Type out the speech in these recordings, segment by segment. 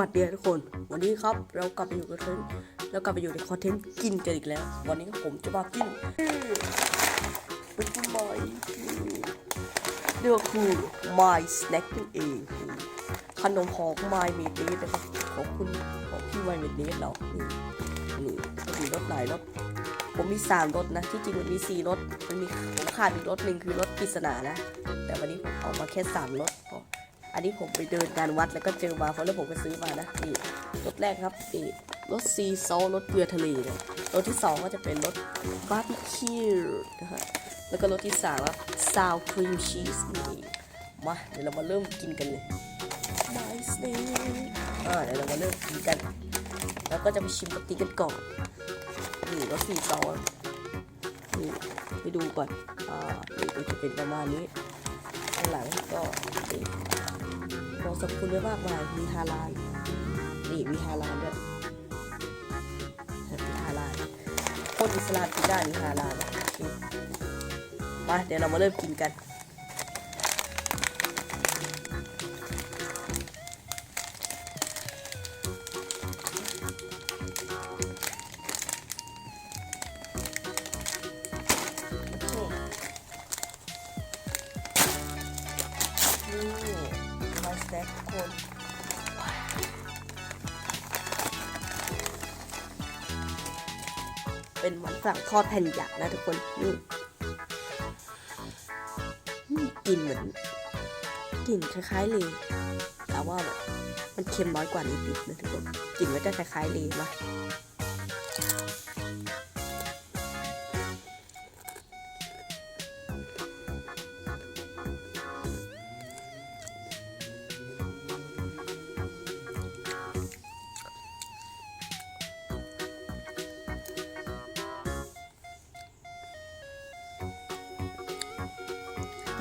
วัสดีทุกคน วันนี้ครับเรากลับไปอยู่กับเทนเรากลับไปอยู่ในคอนเทนต์กินกันอีกแล้ว วันนี้ผมจะมากินเป็นต้นไม้เรียกว่าคือ My Snack นั่นเองขนมของ My m a d e นะครับของคุณของพี่ My m a d e เรานี่นี่ก็มีรสหลายรสผมมีสามรสนะ ที่จริงมันมีสี่รสมันมีผมขาดอีกรสหนึ่งคือรสปริศนานะ แต่วันนี้ผมเอามาแค่สามรสพอ อันนี้ผมไปเดินงานวัดแล้วก็เจอมาเพราแล้วผมไปซื้อมานะนี่รสแรกครับนี่รสซีโซรสเกลือทะเลเนี่ยรสที่สองก็จะเป็นรสบาร์บีคิวนะฮะแล้วก็รสที่สามครับซาวครีมชีสนี่มาเดี๋ยวเรามาเริ่มกินกันเลย nice เลยอ่าเดี๋ยวเรามาเริ่มกินกัน แล้วก็จะไปชิมปกติกันก่อนนี่รสซีโซนี่ไปดูก่อนอ่านี่ก็จะเป็นประมาณนี้ ข้างหลังก็ของสรรพคุณไว้มากมายมีฮาลาลนี่มีฮาลาลด้วยมีฮาลาลคนอิสลามกินได้มีฮาลาลมาเดี๋ยวเรามาเริ่มกินกัน นี่มาสแน็คทุกคนเป็นหมันฝรั่งทอดแผ่นหยักนะทุกคนนี่กลิ่นเหมือนกลิ่นคล้ายๆเลยแต่ว่าแบบมันเค็มน้อยกว่านิดๆนะทุกคนกลิ่นมันจะคล้ายๆเลยมา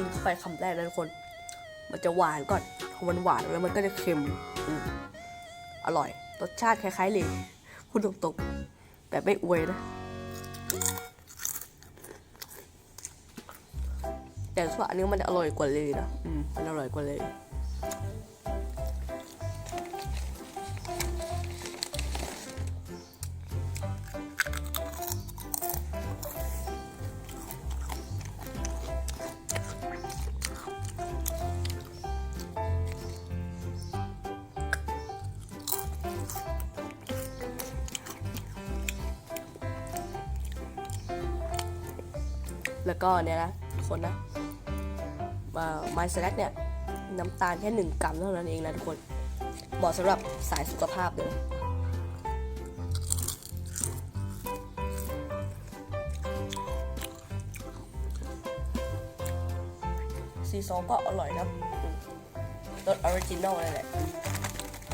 เข้าไปคำแรกนะทุกคน มันจะหวานก่อนพอมันหวานแล้วมันก็จะเค็มอืมอร่อย รสชาติคล้ายๆเลยพูดตรงๆแบบไม่อวยนะ แต่ส่วนอันนี้มันอร่อยกว่าเลยนะ อืมมันอร่อยกว่าเลย แล้วก็เนี่ยนะทุกคนนะมาไมซ์แน็คเนี่ยน้ำตาลแค่หนึ่งกรัมเท่านั้นเองนะทุกคนเหมาะสำหรับสายสุขภาพเลยซีซองก็อร่อยครับอืมรสออริจินอลเลยแหละ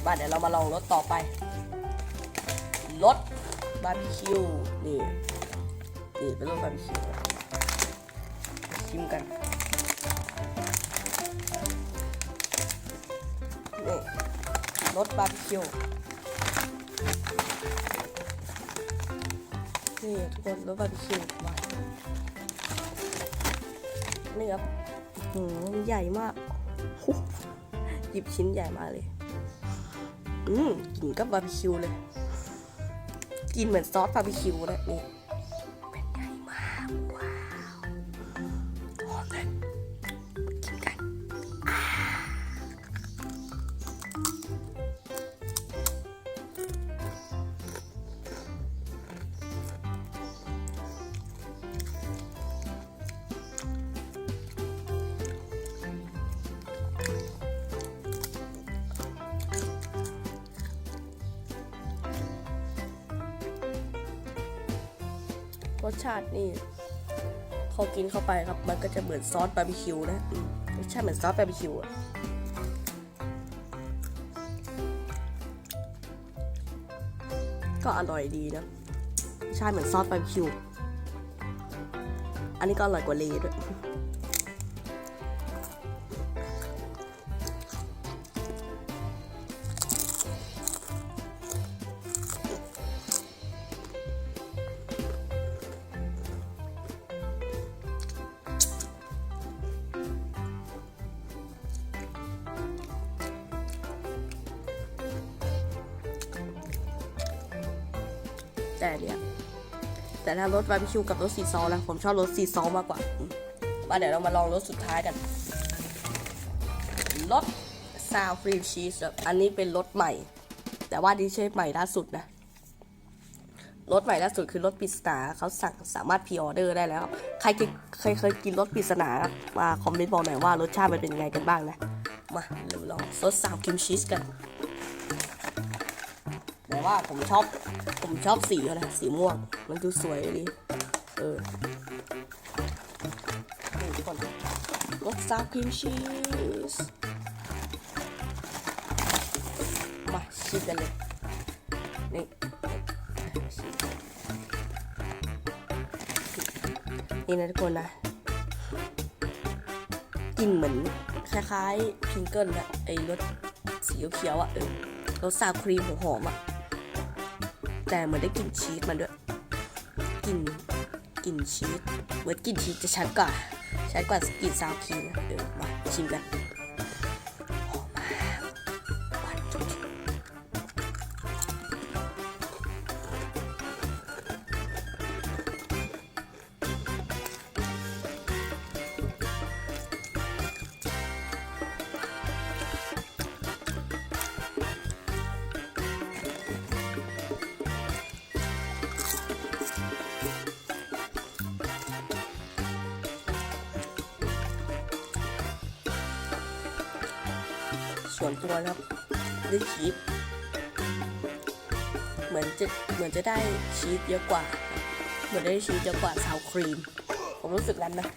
มาเดี๋ยวเรามาลองรสต่อไปรสบาร์บีคิวนี่นี่เป็นรสบาร์บีคิว ชิมกันนี่รสบาร์บีคิวนี่ทุกคนรสบาร์บีคิวมานี่ครับหืมใหญ่มากหยิบชิ้นใหญ่มากเลย อืมกลิ่นกับบาร์บีคิวเลยกินเหมือนซอสบาร์บีคิวนะนี่เป็นใหญ่มากว้า รสชาตินี่พอกินเข้าไปครับ มันก็จะเหมือนซอสบาร์บีคิวนะรสชาติเหมือนซอสบาร์บีคิวอะก็อร่อยดีนะรสชาติเหมือนซอสบาร์บีคิว อันนี้ก็อร่อยกว่าเลด้วย แต่เนี่ยแต่ถ้ารสบาร์บีคิวกับรสซีซอสนะผมชอบรสซีซอมากกว่ามาเดี๋ยวเรามาลองรสสุดท้ายกันรสซาวครีมชีสอันนี้เป็นรสใหม่ แต่ว่านี่ใช่ใหม่ล่าสุดนะรสใหม่ล่าสุดคือรสปริศนาเขาสั่งสามารถพรีออเดอร์ได้แล้ว ใครเคยเคยเคยกินรสปริศนามาคอมเมนต์บอกหน่อยว่ารสชาติมันเป็นยังไงกันบ้างนะ มาเราลองซดซาวครีมชีสกัน แต่ว่าผมชอบ ผมชอบสีเขานะสีม่วง มันดูสวยดี เออนี่ทุกคนรสซาวครีมชีส มาชิมกันเลย นี่นี่นะทุกคนนะกลิ่นเหมือนคล้ายๆพิงเกิลนะไอ้รสสีเขียวๆอะเออรสซาครีมหอมๆอะ แต่เหมือนได้กลิ่นชีสมันด้วยกลิ่นกลิ่นชีสเหมือนกลิ่นชีสจะชัดกว่าชัดกว่ากลิ่นซาวครีมนะเดี๋ยวมาชิมกัน ส่วนตัวนะครับได้ชีสเหมือนจะเหมือนจะได้ชีสเยอะกว่า เหมือนได้ชีสเยอะกว่าซาวครีม ผมรู้สึกนั้นนะ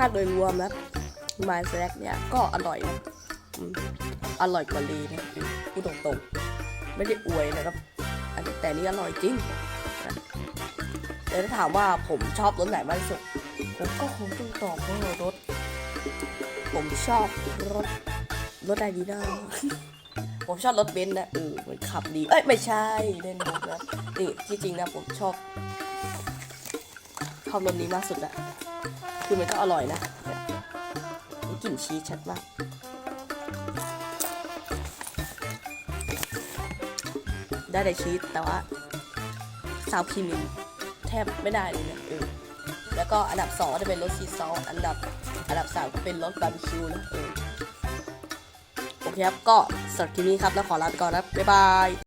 ถ้าโดยรวมนะมายแซกเนี่ยก็อร่อยนะอร่อยกว่าลีนะพูดตรงๆ ไม่ได้อวยนะครับ แต่นี่อร่อยจริงนะแต่ถ้าถามว่าผมชอบรสไหนมากที่สุด ผมก็คงต้องตอบว่ารสผมชอบรสรสอะไรดีนะผมชอบรถเบนซ์นะเออมันขับดี เอ้ยไม่ใช่เล่นรถนะนี่ที่จริงนะผมชอบชอบรถนี้มากสุดอะ คือมันก็อร่อยนะกลิ่นชีสชัดมากได้แต่ชีสแต่ว่าซาวครีมนี่แทบไม่ได้เลยเนี่ยเออแล้วก็อันดับสองจะเป็นรสชีสซอสอันดับอันดับสามก็เป็นรสบาร์บีคิวนะเออโอเคครับ ก็สำหรับคลิปนี้ครับ แล้วขอลาไปก่อนนะบ๊ายบาย